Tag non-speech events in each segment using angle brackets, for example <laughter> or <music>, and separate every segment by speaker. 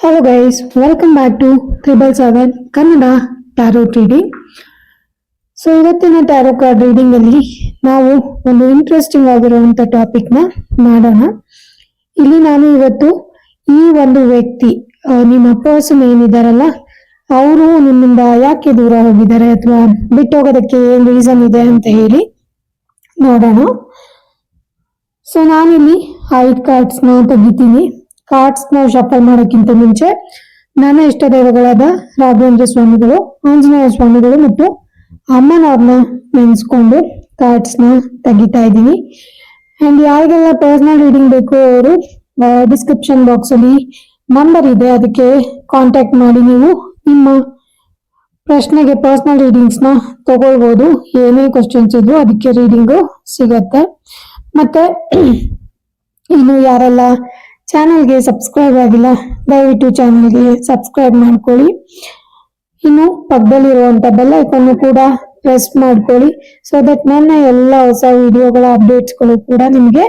Speaker 1: Hello guys welcome back to triple seven Kannada tarot reading so ಇವತ್ತಿನ tarot card reading ಅಲ್ಲಿ ನಾವು ಒಂದು interesting ಆಗಿರುವಂತ ಟಾಪಿಕ್ನ ಮಾಡೋಣ. ಇಲ್ಲಿ ನಾನು ಇವತ್ತು ಈ ಒಂದು ವ್ಯಕ್ತಿ ನಿಮ್ಮ ಪರ್ಸನ್ ಏನಿದಾರಲ್ಲ, ಅವರು ನಿಮ್ಮಿಂದ ಯಾಕೆ ದೂರ ಹೋಗಿದ್ದಾರೆ ಅಥವಾ ಬಿಟ್ಟು ಹೋಗೋದಕ್ಕೆ ಏನ್ ರೀಸನ್ ಇದೆ ಅಂತ ಹೇಳಿ ನೋಡೋಣ. ಸೊ ನಾನಿಲ್ಲಿ ಐಟ್ ಕಾರ್ಡ್ಸ್ನ ತೆಗಿತೀನಿ ಕಾರ್ಡ್ಸ್ನ ಶಫಲ್ ಮಾಡೋಕ್ಕಿಂತ ಮುಂಚೆ ನನ್ನ ಇಷ್ಟ ದೈವಗಳಾದ ರಾಘವೇಂದ್ರ ಸ್ವಾಮಿಗಳು, ಆಂಜನೇಯ ಸ್ವಾಮಿಗಳು ಮತ್ತು ಅಮ್ಮನವ್ರನ್ನ ನೆನೆಸ್ಕೊಂಡು ಕಾರ್ಡ್ಸ್ನ ತೆಗಿತಾ ಇದ್ದೀನಿ. ಅಂಡ್ ಯಾರಿಗೆಲ್ಲ ಪರ್ಸನಲ್ ರೀಡಿಂಗ್ ಬೇಕು ಅವರು ಡಿಸ್ಕ್ರಿಪ್ಷನ್ ಬಾಕ್ಸ್ ಅಲ್ಲಿ ನಂಬರ್ ಇದೆ, ಅದಕ್ಕೆ ಕಾಂಟ್ಯಾಕ್ಟ್ ಮಾಡಿ ನೀವು ನಿಮ್ಮ ಪ್ರಶ್ನೆಗೆ ಪರ್ಸನಲ್ ರೀಡಿಂಗ್ಸ್ನ ತಗೊಳ್ಬಹುದು ಏನೇ ಕ್ವಶನ್ಸ್ ಇದ್ರು ಅದಕ್ಕೆ ರೀಡಿಂಗು ಸಿಗತ್ತೆ. ಮತ್ತೆ, ಇನ್ನು ಯಾರೆಲ್ಲ ಚಾನಲ್ಗೆ ಸಬ್ಸ್ಕ್ರೈಬ್ ಆಗಿಲ್ಲ, ದಯವಿಟ್ಟು ಚಾನಲ್ಗೆ ಸಬ್ಸ್ಕ್ರೈಬ್ ಮಾಡ್ಕೊಳ್ಳಿ. ಇನ್ನು ಪಕ್ಕದಲ್ಲಿರುವಂಥ ಬೆಲ್ ಐಕನ್ನು ಕೂಡ ಪ್ರೆಸ್ ಮಾಡ್ಕೊಳ್ಳಿ. ಸೊ ದಟ್ ನನ್ನ ಎಲ್ಲ ಹೊಸ ವಿಡಿಯೋಗಳ ಅಪ್ಡೇಟ್ಸ್ಗಳು ಕೂಡ ನಿಮಗೆ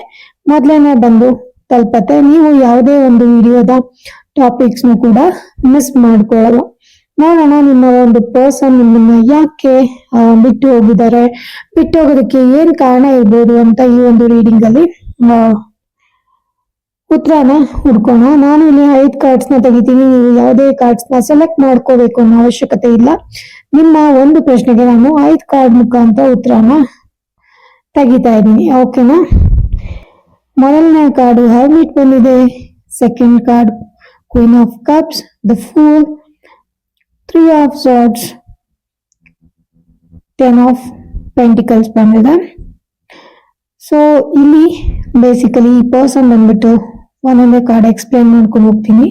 Speaker 1: ಮೊದಲೇನೆ ಬಂದು ತಲುಪತ್ತೆ. ನೀವು ಯಾವುದೇ ಒಂದು ವಿಡಿಯೋದ ಟಾಪಿಕ್ಸ್ನು ಕೂಡ ಮಿಸ್ ಮಾಡ್ಕೊಳ್ಳಲ್ಲ. ನೋಡೋಣ, ನಿಮ್ಮ ಒಂದು ಪರ್ಸನ್ ನಿಮ್ಮನ್ನ ಯಾಕೆ ಬಿಟ್ಟು ಹೋಗಿದ್ದಾರೆ, ಬಿಟ್ಟು ಹೋಗೋದಕ್ಕೆ ಏನ್ ಕಾರಣ ಇರ್ಬೋದು ಅಂತ ಈ ಒಂದು ರೀಡಿಂಗ್ ಅಲ್ಲಿ ಉತ್ತರನ ಹುಡ್ಕೋಣ ನಾನು ಇಲ್ಲಿ ಐದು ಕಾರ್ಡ್ಸ್ನ ತೆಗಿತೀನಿ. ನೀವು ಯಾವುದೇ ಕಾರ್ಡ್ಸ್ನ ಸೆಲೆಕ್ಟ್ ಮಾಡ್ಕೋಬೇಕು ಅನ್ನೋ ಅವಶ್ಯಕತೆ ಇಲ್ಲ. ನಿಮ್ಮ ಒಂದು ಪ್ರಶ್ನೆಗೆ ನಾನು ಐದು ಕಾರ್ಡ್ ಮುಖಾಂತರ ಉತ್ತರನ ತೆಗಿತಾ ಇದ್ದೀನಿ. ಓಕೆನಾ ಮೊದಲನೇ ಕಾರ್ಡು ಹರ್ಮಿಟ್ ಬಂದಿದೆ. Second card queen of cups the fool three of swords ten of pentacles ಬಂದಿದೆ. ಸೊ ಇಲ್ಲಿ ಬೇಸಿಕಲಿ ಈ ಪರ್ಸನ್ ಬಂದ್ಬಿಟ್ಟು ಒಂದೊಂದೇ ಕಾರ್ಡ್ ಎಕ್ಸ್ಪ್ಲೇನ್ ಮಾಡ್ಕೊಂಡು ಹೋಗ್ತೀನಿ.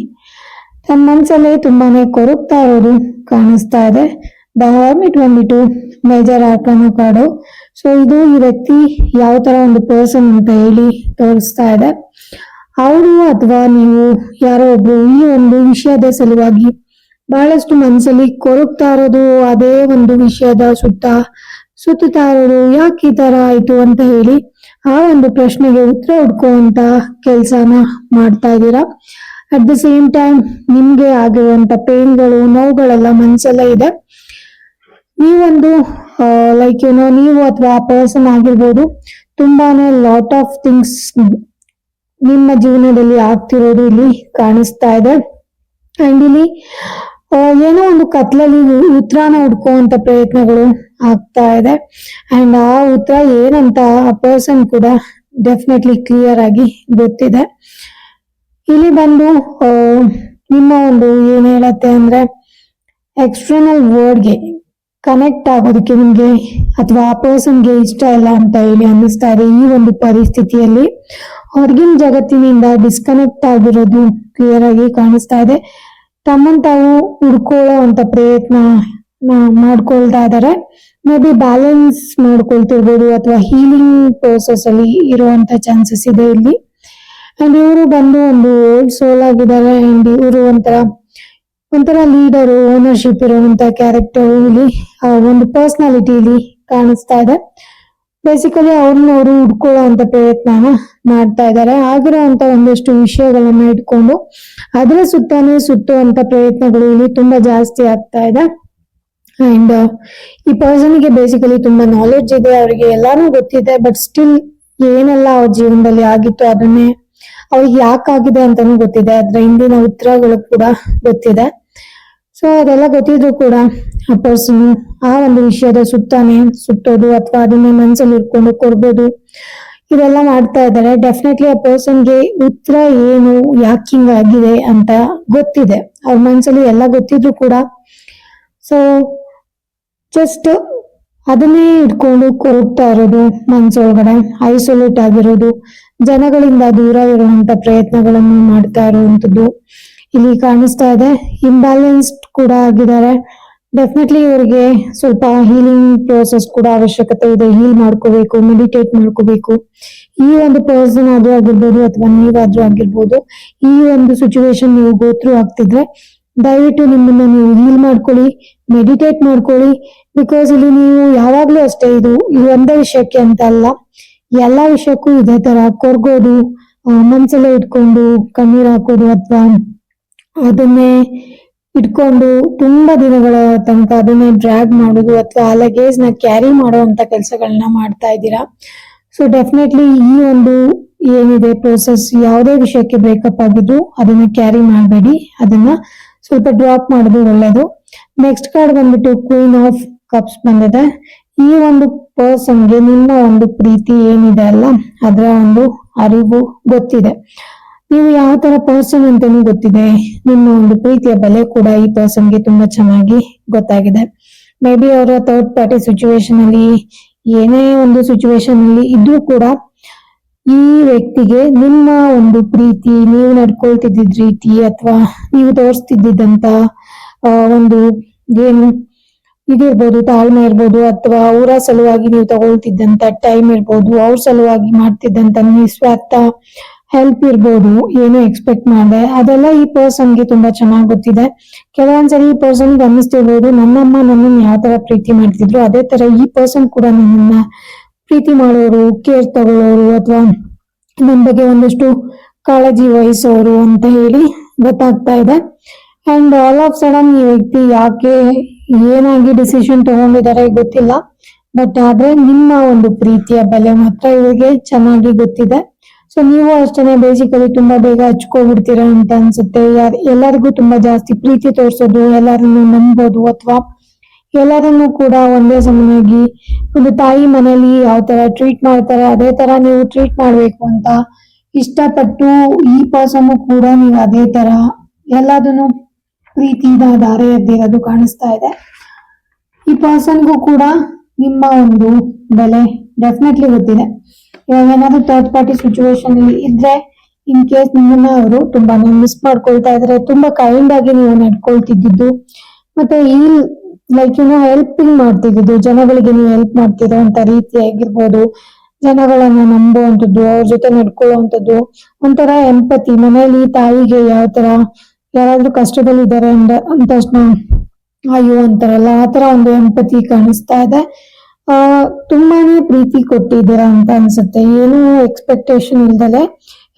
Speaker 1: ತನ್ನ ಮನಸ್ಸಲ್ಲಿ ತುಂಬಾನೇ ಕೊರಗ್ತಾ ಇರೋದು ಕಾಣಿಸ್ತಾ ಇದೆ. ದ ಹರ್ಮಿಟ್ ಬಂದ್ಬಿಟ್ಟು ಮೇಜರ್ ಆರ್ಕನ ಕಾರ್ಡು ಸೊ ಇದು ಈ ವ್ಯಕ್ತಿ ಯಾವ ತರ ಒಂದು ಪರ್ಸನ್ ಅಂತ ಹೇಳಿ ತೋರಿಸ್ತಾ ಇದೆ. ಅವರು ಅಥವಾ ನೀವು ಯಾರೋ ಒಬ್ರು ಈ ಒಂದು ವಿಷಯದ ಸಲುವಾಗಿ ಬಹಳಷ್ಟು ಮನಸ್ಸಲ್ಲಿ ಕೊರಗ್ತಾ ಇರೋದು, ಅದೇ ಒಂದು ವಿಷಯದ ಸುತ್ತ ಸುತ್ತುತ್ತಾ ಇರೋದು, ಯಾಕೆ ಈ ತರ ಆಯ್ತು ಅಂತ ಹೇಳಿ ಆ ಒಂದು ಪ್ರಶ್ನೆಗೆ ಉತ್ತರ ಹುಡ್ಕುವಂತ ಕೆಲಸನ ಮಾಡ್ತಾ ಇದ್ದೀರಾ. ಅಟ್ ದ ಸೇಮ್ ಟೈಮ್ ನಿಮ್ಗೆ ಆಗಿರುವಂತ ಪೇನ್ಗಳು ನೋವುಗಳೆಲ್ಲ ಮನ್ಸೆಲ್ಲ ಇದೆ. ನೀವೊಂದು ಲೈಕ್ ಏನೋ ನೀವು ಅಥವಾ ಆ ಪರ್ಸನ್ ಆಗಿರ್ಬೋದು, ತುಂಬಾನೇ ಲಾಟ್ ಆಫ್ ಥಿಂಗ್ಸ್ ನಿಮ್ಮ ಜೀವನದಲ್ಲಿ ಆಗ್ತಿರೋದು ಇಲ್ಲಿ ಕಾಣಿಸ್ತಾ ಇದೆ. ಅಂಡ್ ಇಲ್ಲಿ ಏನೋ ಒಂದು ಕತ್ಲಲ್ಲಿ ಉತ್ತರಾನ ಹುಡ್ಕೋ ಅಂತ ಪ್ರಯತ್ನಗಳು ಆಗ್ತಾ ಇದೆ. ಅಂಡ್ ಆ ಉತ್ತರ ಏನಂತ ಆ ಪರ್ಸನ್ ಕೂಡ ಡೆಫಿನೆಟ್ಲಿ ಕ್ಲಿಯರ್ ಆಗಿ ಗೊತ್ತಿದೆ. ಇಲ್ಲಿ ಬಂದು ನಿಮ್ಮ ಒಂದು ಏನ್ ಹೇಳತ್ತೆ ಅಂದ್ರೆ ಎಕ್ಸ್ಟರ್ನಲ್ ವರ್ಡ್ಗೆ ಕನೆಕ್ಟ್ ಆಗೋದಕ್ಕೆ ನಿಮ್ಗೆ ಅಥವಾ ಆ ಪರ್ಸನ್ಗೆ ಇಷ್ಟ ಇಲ್ಲ ಅಂತ ಹೇಳಿ ಅನ್ನಿಸ್ತಾ ಇದೆ ಈ ಒಂದು ಪರಿಸ್ಥಿತಿಯಲ್ಲಿ. ಹೊರಗಿನ ಜಗತ್ತಿನಿಂದ ಡಿಸ್ಕನೆಕ್ಟ್ ಆಗಿರೋದು ಕ್ಲಿಯರ್ ಆಗಿ ಕಾಣಿಸ್ತಾ ಇದೆ. ತಮ್ಮನ್ ತಾವು ಹುಡ್ಕೊಳ್ಳೋ ಅಂತ ಪ್ರಯತ್ನ ಮಾಡ್ಕೊಳ್ತಾ ಇದ್ದಾರೆ ಮೇ ಬಿ ಬ್ಯಾಲೆನ್ಸ್ ಮಾಡ್ಕೊಳ್ತಿರ್ಬೋದು ಅಥವಾ ಹೀಲಿಂಗ್ ಪ್ರೋಸೆಸ್ ಅಲ್ಲಿ ಇರುವಂತ ಚಾನ್ಸಸ್ ಇದೆ ಇಲ್ಲಿ. ಅಂಡ್ ಇವರು ಬಂದು ಒಂದು ಓಲ್ಡ್ ಸೋಲ್ ಆಗಿದ್ದಾರೆ. ಅಂಡ್ ಇವರು ಒಂಥರ ಒಂಥರ ಲೀಡರ್ ಓನರ್ಶಿಪ್ ಇರುವಂತ ಕ್ಯಾರೆಕ್ಟರ್ ಇಲ್ಲಿ ಒಂದು ಪರ್ಸನಾಲಿಟಿ ಇಲ್ಲಿ ಕಾಣಿಸ್ತಾ ಇದೆ. ಬೇಸಿಕಲಿ ಅವ್ರನ್ನ ಅವರು ಹುಡ್ಕೊಳ್ಳೋ ಅಂತ ಪ್ರಯತ್ನನ ಮಾಡ್ತಾ ಇದ್ದಾರೆ ಆಗಿರೋಂತ ಒಂದಷ್ಟು ವಿಷಯಗಳನ್ನ ಇಟ್ಕೊಂಡು, ಅದರ ಸುತ್ತಾನೆ ಸುತ್ತುವಂತ ಪ್ರಯತ್ನಗಳು ಇಲ್ಲಿ ತುಂಬಾ ಜಾಸ್ತಿ ಆಗ್ತಾ ಇದೆ. ಅಂಡ್ ಈ ಪರ್ಸನ್ಗೆ ಬೇಸಿಕಲಿ ತುಂಬಾ ನಾಲೆಡ್ಜ್ ಇದೆ, ಅವರಿಗೆ ಎಲ್ಲಾನು ಗೊತ್ತಿದೆ ಬಟ್ ಸ್ಟಿಲ್ ಏನೆಲ್ಲ ಅವ್ರ ಜೀವನದಲ್ಲಿ ಆಗಿತ್ತು ಅದನ್ನೇ ಅವ್ರಿಗೆ ಯಾಕಾಗಿದೆ ಅಂತಾನು ಗೊತ್ತಿದೆ. ಅದ್ರ ಹಿಂದಿನ ಉತ್ತರಗಳು ಕೂಡ ಗೊತ್ತಿದೆ. ಸೊ ಅದೆಲ್ಲ ಗೊತ್ತಿದ್ರು ಕೂಡ ಆ ಪರ್ಸನ್ ಆ ಒಂದು ವಿಷಯದ ಸುತ್ತಾನೆ ಸುತ್ತೋದು ಅಥವಾ ಅದನ್ನೇ ಮನಸ್ಸಲ್ಲಿ ಇಟ್ಕೊಂಡು ಕೊಡ್ಬೋದು. ಇದೆಲ್ಲ ಮಾಡ್ತಾ ಇದ್ದಾರೆ. ಡೆಫಿನೆಟ್ಲಿ ಆ ಪರ್ಸನ್ಗೆ ಉತ್ತರ ಏನು, ಯಾಕೆ ಹಿಂಗ್ ಆಗಿದೆ ಅಂತ ಗೊತ್ತಿದೆ. ಅವ್ರ ಮನ್ಸಲ್ಲಿ ಎಲ್ಲ ಗೊತ್ತಿದ್ರು ಕೂಡ. ಸೊ ಜಸ್ಟ್ ಅದನ್ನೇ ಇಟ್ಕೊಂಡು ಕೊರಗ್ತಾ ಇರೋದು ಮನ್ಸೊಳಗಡೆ ಐಸೋಲೇಟ್ ಆಗಿರೋದು, ಜನಗಳಿಂದ ದೂರ ಇರುವಂತ ಪ್ರಯತ್ನಗಳನ್ನು ಮಾಡ್ತಾ ಇರುವಂತದ್ದು ಇಲ್ಲಿ ಕಾಣಿಸ್ತಾ ಇದೆ. ಇಂಬ್ಯಾಲೆನ್ಸ್ಡ್ ಕೂಡ ಆಗಿದ್ದಾರೆ. ಡೆಫಿನೆಟ್ಲಿ ಇವರಿಗೆ ಸ್ವಲ್ಪ ಹೀಲಿಂಗ್ ಪ್ರೋಸೆಸ್ ಕೂಡ ಅವಶ್ಯಕತೆ ಇದೆ. ಹೀಲ್ ಮಾಡ್ಕೋಬೇಕು ಮೆಡಿಟೇಟ್ ಮಾಡ್ಕೋಬೇಕು. ಈ ಒಂದು ಪರ್ಸನ್ ಆದ್ರೂ ಆಗಿರ್ಬೋದು ಅಥವಾ ನೀವಾದ್ರೂ ಆಗಿರ್ಬೋದು, ಈ ಒಂದು ಸಿಚುವೇಶನ್ ನೀವು ಗೋತ್ರು ಆಗ್ತಿದ್ರೆ ದಯವಿಟ್ಟು ನಿಮ್ಮನ್ನ ನೀವು ಹೀಲ್ ಮಾಡ್ಕೊಳ್ಳಿ ಮೆಡಿಟೇಟ್ ಮಾಡ್ಕೊಳ್ಳಿ ಬಿಕಾಸ್ ಇಲ್ಲಿ ನೀವು ಯಾವಾಗ್ಲೂ ಅಷ್ಟೇ, ಇದು ಒಂದೇ ವಿಷಯಕ್ಕೆ ಅಂತ ಅಲ್ಲ. ಎಲ್ಲಾ ವಿಷಯಕ್ಕೂ ಇದೇ ತರ ಕೊರ್ಗೋದು ಮನ್ಸಲ್ಲೇ ಇಟ್ಕೊಂಡು ಕಣ್ಣೀರ್ ಹಾಕೋದು ಅಥವಾ ಅದನ್ನೇ ಇಟ್ಕೊಂಡು ತುಂಬಾ ದಿನಗಳ ತನಕ ಅದನ್ನೇ ಡ್ರ್ಯಾಗ್ ಮಾಡೋದು ಅಥವಾ ಆ ಲಗೇಜ್ನ ಕ್ಯಾರಿ ಮಾಡುವಂತ ಕೆಲಸಗಳನ್ನ ಮಾಡ್ತಾ ಇದ್ದೀರಾ. ಸೊ ಡೆಫಿನೆಟ್ಲಿ ಈ ಒಂದು ಏನಿದೆ ಪ್ರೋಸೆಸ್ ಯಾವುದೇ ವಿಷಯಕ್ಕೆ ಬ್ರೇಕಪ್ ಆಗಿದ್ರು ಅದನ್ನ ಕ್ಯಾರಿ ಮಾಡಬೇಡಿ. ಅದನ್ನ ಸ್ವಲ್ಪ ಡ್ರಾಪ್ ಮಾಡಿದ್ರೆ ಒಳ್ಳೇದು. ನೆಕ್ಸ್ಟ್ ಕಾರ್ಡ್ ಬಂದ್ಬಿಟ್ಟು ಕ್ವೀನ್ ಆಫ್ ಕಪ್ಸ್ ಬಂದಿದೆ. ಈ ಒಂದು ಪರ್ಸನ್ಗೆ ನಿಮ್ಮ ಒಂದು ಪ್ರೀತಿ ಏನಿದೆ ಅಲ್ಲ, ಅದರ ಒಂದು ಅರಿವು ಗೊತ್ತಿದೆ. ನೀವು ಯಾವ ತರ ಪರ್ಸನ್ ಅಂತಾನು ಗೊತ್ತಿದೆ. ನಿಮ್ಮ ಒಂದು ಪ್ರೀತಿಯ ಬೆಲೆ ಕೂಡ ಈ ಪರ್ಸನ್ಗೆ ತುಂಬಾ ಚೆನ್ನಾಗಿ ಗೊತ್ತಾಗಿದೆ. ಮೇ ಬಿ ಅವರ ಥರ್ಡ್ ಪಾರ್ಟಿ ಸಿಚುವೇಶನ್ ಅಲ್ಲಿ, ಏನೇ ಒಂದು ಸಿಚುವೇಶನ್ ಅಲ್ಲಿ ಇದ್ರೂ ಕೂಡ ಈ ವ್ಯಕ್ತಿಗೆ ನಿಮ್ಮ ಒಂದು ಪ್ರೀತಿ, ನೀವು ನಡ್ಕೊಳ್ತಿದ್ದ ರೀತಿ ಅಥವಾ ನೀವು ತೋರಿಸ್ತಿದ್ದಂತ ಒಂದು ಏನು ಇದಿರ್ಬೋದು, ತಾಳ್ಮೆ ಇರ್ಬೋದು ಅಥವಾ ಅವರ ಸಲುವಾಗಿ ನೀವು ತಗೊಳ್ತಿದ್ದಂತ ಟೈಮ್ ಇರ್ಬೋದು, ಅವ್ರ ಸಲುವಾಗಿ ಮಾಡ್ತಿದ್ದಂತ ನಿಸ್ವಾರ್ಥ ಹೆಲ್ಪ್ ಇರ್ಬೋದು, ಏನು ಎಕ್ಸ್ಪೆಕ್ಟ್ ಮಾಡಿದೆ. ಅದೆಲ್ಲ ಈ ಪರ್ಸನ್ಗೆ ತುಂಬಾ ಚೆನ್ನಾಗಿ ಗೊತ್ತಿದೆ. ಕೆಲವೊಂದ್ಸರಿ ಈ ಪರ್ಸನ್ಗೆ ಅನ್ನಿಸ್ತಿರ್ಬೋದು, ನನ್ನಮ್ಮ ನನ್ನನ್ನು ಯಾವ ತರ ಪ್ರೀತಿ ಮಾಡ್ತಿದ್ರು, ಅದೇ ತರ ಈ ಪರ್ಸನ್ ಕೂಡ ನನ್ನನ್ನ ಪ್ರೀತಿ ಮಾಡೋರು ಕೇರ್ ತಗೊಳ್ಳೋರು ಅಥವಾ ನಮ್ಮ ಬಗ್ಗೆ ಒಂದಷ್ಟು ಕಾಳಜಿ ವಹಿಸೋರು ಅಂತ ಹೇಳಿ ಗೊತ್ತಾಗ್ತಾ ಇದೆ. ಅಂಡ್ ಆಲ್ ಆಫ್ ಸಡನ್ ಈ ವ್ಯಕ್ತಿ ಯಾಕೆ ಏನಾಗಿ ಡಿಸಿಷನ್ ತಗೊಂಡಿದ್ದಾರೆ ಗೊತ್ತಿಲ್ಲ. ಬಟ್ ಆದ್ರೆ ನಿಮ್ಮ ಒಂದು ಪ್ರೀತಿಯ ಬೆಲೆ ಮಾತ್ರ ಇವರಿಗೆ ಚೆನ್ನಾಗಿ ಗೊತ್ತಿದೆ. ಸೊ ನೀವು ಅಷ್ಟೇನೆ ಬೇಸಿಕಲಿ ತುಂಬಾ ಬೇಗ ಹಚ್ಕೊಬಿಡ್ತೀರಾ ಅಂತ ಅನ್ಸುತ್ತೆ. ಎಲ್ಲರಿಗೂ ತುಂಬಾ ಜಾಸ್ತಿ ಪ್ರೀತಿ ತೋರಿಸೋದು, ಎಲ್ಲರನ್ನು ನಂಬೋದು ಅಥವಾ ಎಲ್ಲರನ್ನು ಕೂಡ ಒಂದೇ ಸಮನಾಗಿ ಒಂದು ತಾಯಿ ಮನೇಲಿ ಯಾವ ತರ ಟ್ರೀಟ್ ಮಾಡ್ತಾರೆ, ಅದೇ ತರ ನೀವು ಟ್ರೀಟ್ ಮಾಡ್ಬೇಕು ಅಂತ ಇಷ್ಟಪಟ್ಟು ಈ ಪರ್ಸನ್ನು ಕೂಡ ನೀವು ಅದೇ ತರ ಎಲ್ಲದನ್ನು ಪ್ರೀತಿಯಿಂದ ದಾರೆ ಎದ್ದಿರೋದು ಕಾಣಿಸ್ತಾ ಇದೆ. ಈ ಪರ್ಸನ್ಗೂ ಕೂಡ ನಿಮ್ಮ ಒಂದು ಬೆಲೆ ಡೆಫಿನೆಟ್ಲಿ ಗೊತ್ತಿದೆ. ಇವಾಗ ಏನಾದ್ರು ಥರ್ಡ್ ಪಾರ್ಟಿ ಸಿಚುವೇಶನ್ ಇದ್ರೆ ಇನ್ ಕೇಸ್ ನಿಮ್ಮನ್ನ ಅವರು ತುಂಬಾನೇ ಮಿಸ್ ಮಾಡ್ಕೊಳ್ತಾ ಇದ್ರೆ ತುಂಬಾ ಕೈಂಡ್ ಆಗಿ ನೀವು ನಡ್ಕೊಳ್ತಿದ್ದು ಮತ್ತೆ ಈ ಲೈಕ್ ಏನೋ ಹೆಲ್ಪಿಂಗ್ ಮಾಡ್ತಿದ್ದು ಜನಗಳಿಗೆ ನೀವು ಹೆಲ್ಪ್ ಮಾಡ್ತಿರೋಂತ ರೀತಿ ಆಗಿರ್ಬೋದು. ಜನಗಳನ್ನ ನಂಬುವಂಥದ್ದು, ಅವ್ರ ಜೊತೆ ನಡ್ಕೊಳ್ಳುವಂಥದ್ದು. ಒಂಥರ ಎಂಪತಿ ಮನೇಲಿ ತಾಯಿಗೆ ಯಾವ ತರ ಯಾರಾದ್ರೂ ಕಷ್ಟದಲ್ಲಿದ್ದಾರೆ ಅಂದ ಅಂದ ತಕ್ಷಣ ಅಯ್ಯೋ ಅಂತಾರಲ್ಲ, ಆ ತರ ಒಂದು ಎಂಪತಿ ಕಾಣಿಸ್ತಾ ಇದೆ. ಆ, ತುಂಬಾನೇ ಪ್ರೀತಿ ಕೊಟ್ಟಿದ್ದೀರಾ ಅಂತ ಅನ್ಸುತ್ತೆ. ಏನು ಎಕ್ಸ್ಪೆಕ್ಟೇಷನ್ ಇಲ್ದಲೆ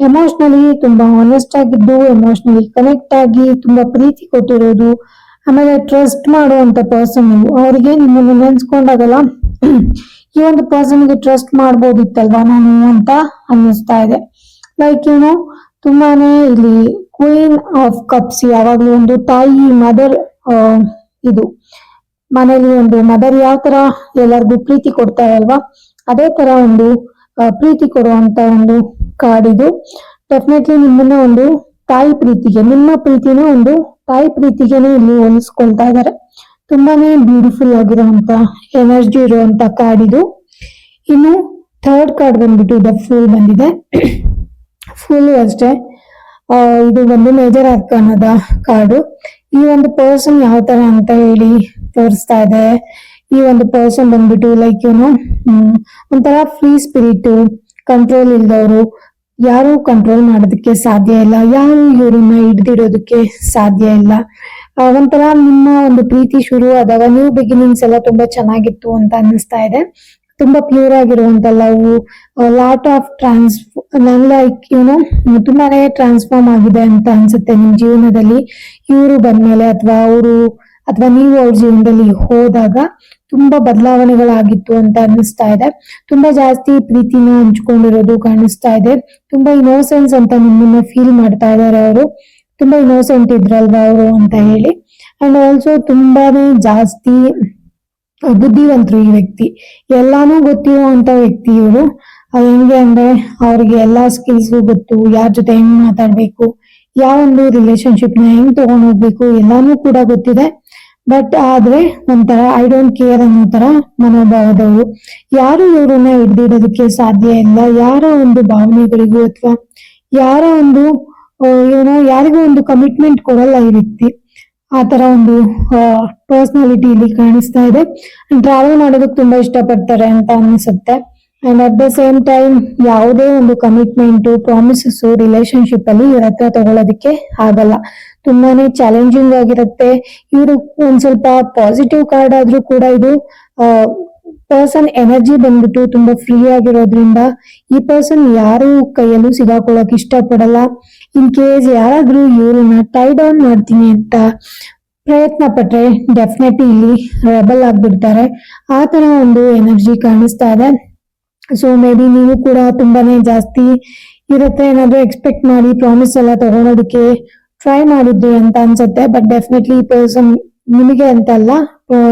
Speaker 1: ಎಮೋಷನಲಿ ತುಂಬಾ ಆನೆಸ್ಟ್ ಆಗಿದ್ದು ಎಮೋಷನಲಿ ಕನೆಕ್ಟ್ ಆಗಿ ತುಂಬಾ ಪ್ರೀತಿ ಕೊಟ್ಟಿರೋದು. ಆಮೇಲೆ ಟ್ರಸ್ಟ್ ಮಾಡುವಂತ ಪರ್ಸನ್ ನೀವು. ಅವರಿಗೆ ನಿಮ್ಮನ್ನು ನೆನ್ಸ್ಕೊಂಡಾಗಲ್ಲ, ಈ ಒಂದು ಪರ್ಸನ್ಗೆ ಟ್ರಸ್ಟ್ ಮಾಡ್ಬೋದಿತ್ತಲ್ವಾ ನಾನು ಅಂತ ಅನ್ನಿಸ್ತಾ ಇದೆ. ಲೈಕ್ ಏನು ತುಂಬಾನೇ ಇಲ್ಲಿ ಕ್ವೀನ್ ಆಫ್ ಕಪ್ಸ್ ಯಾವಾಗ್ಲೂ ಒಂದು ತಾಯಿ ಮದರ್ ಇದು. ಮನೇಲಿ ಒಂದು ಮದರ್ ಯಾವ ತರ ಎಲ್ಲರಿಗೂ ಪ್ರೀತಿ ಕೊಡ್ತಾರಲ್ವಾ? ಅದೇ ತರ ಒಂದು ಪ್ರೀತಿ ಕೊಡುವಂತ ಒಂದು ಕಾರ್ಡ್ ಇದು. ಡೆಫಿನೆಟ್ಲಿ ನಿಮ್ಮನ್ನ ಒಂದು ತಾಯಿ ಪ್ರೀತಿಗೆ, ನಿಮ್ಮ ಪ್ರೀತಿನ ಒಂದು ತಾಯಿ ಪ್ರೀತಿಗೆನೆ ಇಲ್ಲಿ ಹೋಲಿಸ್ಕೊಳ್ತಾ ಇದ್ದಾರೆ ತುಂಬಾನೇ ಬ್ಯೂಟಿಫುಲ್ ಆಗಿರುವಂತ ಎನರ್ಜಿ ಇರುವಂತ ಕಾರ್ಡ್ ಇದು. ಇನ್ನು ಥರ್ಡ್ ಕಾರ್ಡ್ ಬಂದ್ಬಿಟ್ಟು ದ ಫುಲ್ ಬಂದಿದೆ. ಫುಲ್ ಅಷ್ಟೇ. ಇದು ಒಂದು ಮೇಜರ್ ಅನ್ನೋದ ಕಾರ್ಡು ಈ ಒಂದು ಪರ್ಸನ್ ಯಾವ ತರ ಅಂತ ಹೇಳಿ ತೋರಿಸ್ತಾ ಇದೆ. ಈ ಒಂದು ಪರ್ಸನ್ ಬಂದ್ಬಿಟ್ಟು ಲೈಕ್ ಏನು ಒಂಥರ ಫ್ರೀ ಸ್ಪಿರಿಟ್ ಕಂಟ್ರೋಲ್ ಇಲ್ದವರು ಯಾರು ಕಂಟ್ರೋಲ್ ಮಾಡೋದಕ್ಕೆ ಸಾಧ್ಯ ಇಲ್ಲ. ಯಾರು ಇವ್ರನ್ನ ಹಿಡ್ದಿಡೋದಕ್ಕೆ ಸಾಧ್ಯ ಇಲ್ಲ. ಒಂಥರ ನಿಮ್ಮ ಒಂದು ಪ್ರೀತಿ ಶುರು ಆದಾಗ ನ್ಯೂ ಬಿಗಿನಿಂಗ್ಸ್ ಎಲ್ಲ ತುಂಬಾ ಚೆನ್ನಾಗಿತ್ತು ಅಂತ ಅನ್ನಿಸ್ತಾ ಇದೆ. ತುಂಬಾ ಪ್ಯೂರ್ ಆಗಿರುವಂತ love lot of trance like you know ತುಂಬಾನೇ ಟ್ರಾನ್ಸ್ಫಾರ್ಮ್ ಆಗಿದೆ ಅಂತ ಅನ್ಸುತ್ತೆ ನಿಮ್ ಜೀವನದಲ್ಲಿ. ಇವರು ಬಂದ್ಮೇಲೆ ಅಥವಾ ಅವರು ಅಥವಾ ನೀವು ಅವ್ರ ಜೀವನದಲ್ಲಿ ಹೋದಾಗ ತುಂಬಾ ಬದಲಾವಣೆಗಳಾಗಿತ್ತು ಅಂತ ಅನ್ನಿಸ್ತಾ ಇದೆ. ತುಂಬಾ ಜಾಸ್ತಿ ಪ್ರೀತಿನ ಹಂಚ್ಕೊಂಡಿರೋದು ಕಾಣಿಸ್ತಾ ಇದೆ. ತುಂಬಾ ಇನೋಸೆನ್ಸ್ ಅಂತ ನಿಮ್ಮನ್ನ ಫೀಲ್ ಮಾಡ್ತಾ ಇದ್ದಾರೆ ಅವರು. ತುಂಬಾ ಇನೋಸೆಂಟ್ ಇದ್ರಲ್ವಾ ಅವರು ಅಂತ ಹೇಳಿ. ಅಂಡ್ ಆಲ್ಸೋ ತುಂಬಾನೇ ಜಾಸ್ತಿ ಬುದ್ಧಿವಂತರು ಈ ವ್ಯಕ್ತಿ. ಎಲ್ಲಾನು ಗೊತ್ತಿರೋ ಅಂತ ವ್ಯಕ್ತಿ ಇವರು ಹೆಂಗೆ ಅಂದ್ರೆ ಅವ್ರಿಗೆ ಎಲ್ಲಾ ಸ್ಕಿಲ್ಸ್ ಗೊತ್ತು, ಯಾರ ಜೊತೆ ಹೆಂಗ್ ಮಾತಾಡ್ಬೇಕು ಯಾವ ಒಂದು ರಿಲೇಶನ್ಶಿಪ್ನ ಹೆಂಗ್ ತಗೊಂಡ್ ಹೋಗ್ಬೇಕು ಎಲ್ಲಾನು ಕೂಡ ಗೊತ್ತಿದೆ. ಬಟ್ ಆದ್ರೆ ಒಂಥರ ಐ ಡೋಂಟ್ ಕೇರ್ ಅನ್ನೋ ತರ ಮನೋಭಾವದವರು ಯಾರು ಇವ್ರನ್ನ ಹಿಡ್ದಿಡೋದಕ್ಕೆ ಸಾಧ್ಯ ಇಲ್ಲ. ಯಾರ ಒಂದು ಭಾವನೆಗಳಿಗೂ ಅಥವಾ ಯಾರ ಒಂದು ಏನು ಯಾರಿಗೂ ಒಂದು ಕಮಿಟ್ಮೆಂಟ್ ಕೊಡಲ್ಲ ಈ ವ್ಯಕ್ತಿ. ಆ ತರ ಒಂದು ಪರ್ಸನಾಲಿಟಿ ಇಲ್ಲಿ ಕಾಣಿಸ್ತಾ ಇದೆ. ಟ್ರಾವೆಲ್ ಮಾಡೋದಕ್ಕೆ ತುಂಬಾ ಇಷ್ಟಪಡ್ತಾರೆ ಅಂತ ಅನ್ಸುತ್ತೆ. And at the same time ಯಾವುದೇ ಒಂದು ಕಮಿಟ್ಮೆಂಟ್ ಪ್ರಾಮಿಸಸ್ ರಿಲೇಶನ್ಶಿಪ್ ಅಲ್ಲಿ ಇವ್ರ ಹತ್ರ ತಗೊಳ್ಳೋದಕ್ಕೆ ಆಗಲ್ಲ. ತುಂಬಾನೇ ಚಾಲೆಂಜಿಂಗ್ ಆಗಿರುತ್ತೆ. ಇವರು ಒಂದ್ ಸ್ವಲ್ಪ ಪಾಸಿಟಿವ್ ಕಾರ್ಡ್ ಆದ್ರೂ ಕೂಡ ಇದು ಪರ್ಸನ್ ಎನರ್ಜಿ ಬಂದ್ಬಿಟ್ಟು ತುಂಬಾ ಫ್ರೀ ಆಗಿರೋದ್ರಿಂದ ಈ ಪರ್ಸನ್ ಯಾರು ಕೈಯಲ್ಲೂ ಸಿಗಾಕೊಳ್ಳಕ್ ಇಷ್ಟಪಡಲ್ಲ. ಇನ್ ಕೇಸ್ ಯಾರಾದ್ರೂ ಇವ್ರನ್ನ ಟೈ ಡೌನ್ ಮಾಡ್ತೀನಿ ಅಂತ ಪ್ರಯತ್ನ ಪಟ್ರೆ ಡೆಫಿನೆಟ್ಲಿ ಇಲ್ಲಿ ರೆಬಲ್ ಆಗ್ಬಿಡ್ತಾರೆ. ಆ ತರ ಒಂದು ಎನರ್ಜಿ ಕಾಣಿಸ್ತಾ ಇದೆ. ಸೊ ಮೇ ಬಿ ನೀವು ಕೂಡ ತುಂಬಾನೇ ಜಾಸ್ತಿ ಇರುತ್ತೆ ಏನಾದ್ರು ಎಕ್ಸ್ಪೆಕ್ಟ್ ಮಾಡಿ ಪ್ರಾಮಿಸ್ ಎಲ್ಲ ತಗೊಳೋದಕ್ಕೆ ಟ್ರೈ ಮಾಡಿದ್ರಿ ಅಂತ ಅನ್ಸುತ್ತೆ. ಬಟ್ ಡೆಫಿನೆಟ್ಲಿ ಪರ್ಸನ್ ನಿಮಗೆ ಅಂತ ಅಲ್ಲ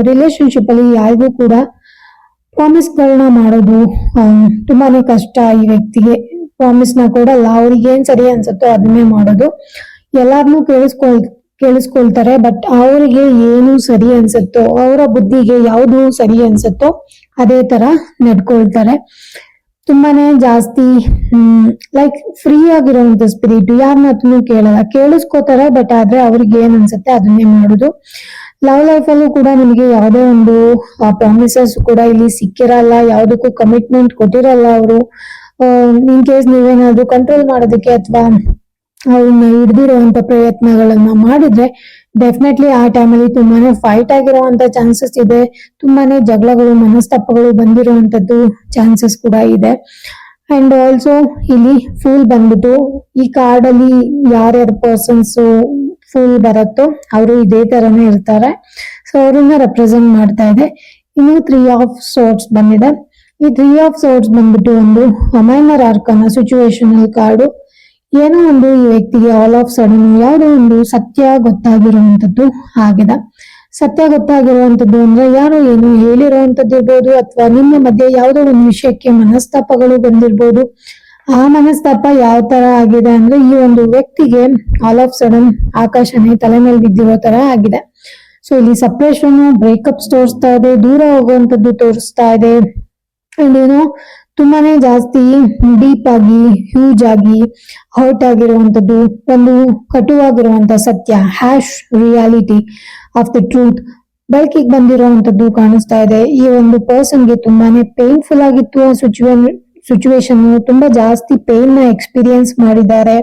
Speaker 1: ರಿಲೇಶನ್ಶಿಪ್ ಅಲ್ಲಿ ಯಾರಿಗೂ ಕೂಡ ಪ್ರಾಮಿಸ್ ಗಳನ್ನ ಮಾಡೋದು ತುಂಬಾನೇ ಕಷ್ಟ ಈ ವ್ಯಕ್ತಿಗೆ. ಪ್ರಾಮಿಸ್ನ ಕೊಡಲ್ಲ ಅವ್ರಿಗೆ ಏನ್ ಸರಿ ಅನ್ಸುತ್ತೋ ಅದನ್ನೇ ಮಾಡೋದು. ಎಲ್ಲಾರ್ನೂ ಕೇಳಿಸ್ಕೊಳ್ ಕೇಳಿಸ್ಕೊಳ್ತಾರೆ ಬಟ್ ಅವರಿಗೆ ಏನು ಸರಿ ಅನ್ಸುತ್ತೋ, ಅವರ ಬುದ್ಧಿಗೆ ಯಾವುದು ಸರಿ ಅನ್ಸುತ್ತೋ ಅದೇ ತರ ನಡ್ಕೊಳ್ತಾರೆ. ತುಂಬಾನೇ ಜಾಸ್ತಿ ಲೈಕ್ ಫ್ರೀ ಆಗಿರುವಂತ ಸ್ಪಿರಿಟ್ ಯಾರನ್ನ ಕೇಳಲ್ಲ. ಕೇಳಿಸ್ಕೋತಾರೆ ಬಟ್ ಆದ್ರೆ ಅವ್ರಿಗೆ ಏನ್ ಅನ್ಸುತ್ತೆ ಅದನ್ನೇ ಮಾಡುದು ಲವ್ ಲೈಫ್ ಅಲ್ಲೂ ಕೂಡ ನಿಮಗೆ ಯಾವುದೇ ಒಂದು ಪ್ರಾಮಿಸಸ್ ಕೂಡ ಇಲ್ಲಿ ಸಿಕ್ಕಿರಲ್ಲ, ಯಾವುದಕ್ಕೂ ಕಮಿಟ್ಮೆಂಟ್ ಕೊಟ್ಟಿರಲ್ಲ ಅವರು. ಇನ್ ಕೇಸ್ ನೀವೇನಾದ್ರೂ ಕಂಟ್ರೋಲ್ ಮಾಡೋದಕ್ಕೆ ಅಥವಾ ಅವ್ರನ್ನ ಹಿಡ್ದಿರುವಂತ ಪ್ರಯತ್ನಗಳನ್ನ ಮಾಡಿದ್ರೆ ಡೆಫಿನೆಟ್ಲಿ ಆ ಟೈಮಲ್ಲಿ ತುಂಬಾನೇ ಫೈಟ್ ಆಗಿರುವಂತ ಚಾನ್ಸಸ್ ಇದೆ. ತುಂಬಾನೇ ಜಗಳಗಳು, ಮನಸ್ತಾಪಗಳು ಬಂದಿರುವಂತದ್ದು ಚಾನ್ಸಸ್ ಕೂಡ ಇದೆ. ಅಂಡ್ ಆಲ್ಸೋ ಇಲ್ಲಿ ಫುಲ್ ಬಂದ್ಬಿಟ್ಟು ಈ ಕಾರ್ಡ್ ಅಲ್ಲಿ ಯಾರ್ಯಾರು ಪರ್ಸನ್ಸ್ ಫುಲ್ ಬರುತ್ತೋ ಅವರು ಇದೇ ತರನೇ ಇರ್ತಾರೆ. ಸೊ ಅವ್ರನ್ನ ರೆಪ್ರೆಸೆಂಟ್ ಮಾಡ್ತಾ ಇದೆ. ಇನ್ನು ತ್ರೀ ಆಫ್ ಸೋರ್ಟ್ಸ್ ಬಂದಿದೆ. ಈ ತ್ರೀ ಆಫ್ ಸೋರ್ಟ್ಸ್ ಬಂದ್ಬಿಟ್ಟು ಒಂದು ಮೈನರ್ ಆರ್ಕನ ಸಿಚುವೇಶನಲ್ ಕಾರ್ಡು ಏನೋ ಒಂದು ಈ ವ್ಯಕ್ತಿಗೆ ಆಲ್ ಆಫ್ ಸಡನ್ ಯಾವುದೋ ಒಂದು ಸತ್ಯ ಗೊತ್ತಾಗಿರುವಂತದ್ದು ಆಗಿದೆ. ಸತ್ಯ ಗೊತ್ತಾಗಿರುವಂತದ್ದು ಅಂದ್ರೆ ಯಾರೋ ಏನು ಹೇಳಿರುವಂತದ್ದು ಇರ್ಬೋದು ಅಥವಾ ನಿಮ್ಮ ಮಧ್ಯೆ ಯಾವುದೋ ಒಂದು ವಿಷಯಕ್ಕೆ ಮನಸ್ತಾಪಗಳು ಬಂದಿರ್ಬೋದು. ಆ ಮನಸ್ತಾಪ ಯಾವ ತರ ಆಗಿದೆ ಅಂದ್ರೆ ಈ ಒಂದು ವ್ಯಕ್ತಿಗೆ ಆಲ್ ಆಫ್ ಸಡನ್ ಆಕಾಶನೇ ತಲೆ ಮೇಲೆ ಬಿದ್ದಿರೋ ತರ ಆಗಿದೆ. ಸೊ ಇಲ್ಲಿ ಸಪ್ರೇಷನ್ ಬ್ರೇಕಪ್ಸ್ ತೋರಿಸ್ತಾ ಇದೆ, ದೂರ ಹೋಗುವಂತದ್ದು ತೋರಿಸ್ತಾ ಇದೆ. ಅಂಡ್ ಏನೋ ತುಂಬಾನೇ ಜಾಸ್ತಿ ಡೀಪ್ ಆಗಿ ಹ್ಯೂಜ್ ಆಗಿ ಹರ್ಟ್ ಆಗಿರುವಂತದ್ದು ಒಂದು ಕಟುವಾಗಿರುವಂತ ಸತ್ಯ harsh reality of the truth ಬೆಳಕಿಗೆ ಬಂದಿರುವಂತದ್ದು ಕಾಣಿಸ್ತಾ ಇದೆ. ಈ ಒಂದು ಪರ್ಸನ್ಗೆ ತುಂಬಾನೇ ಪೇನ್ಫುಲ್ ಆಗಿತ್ತು ಆ ಸಿಚುವೇಶನ್ ಸಿಚುವೇಶನ್ ತುಂಬಾ ಜಾಸ್ತಿ ಪೇನ್ನ ಎಕ್ಸ್ಪೀರಿಯನ್ಸ್ ಮಾಡಿದ್ದಾರೆ.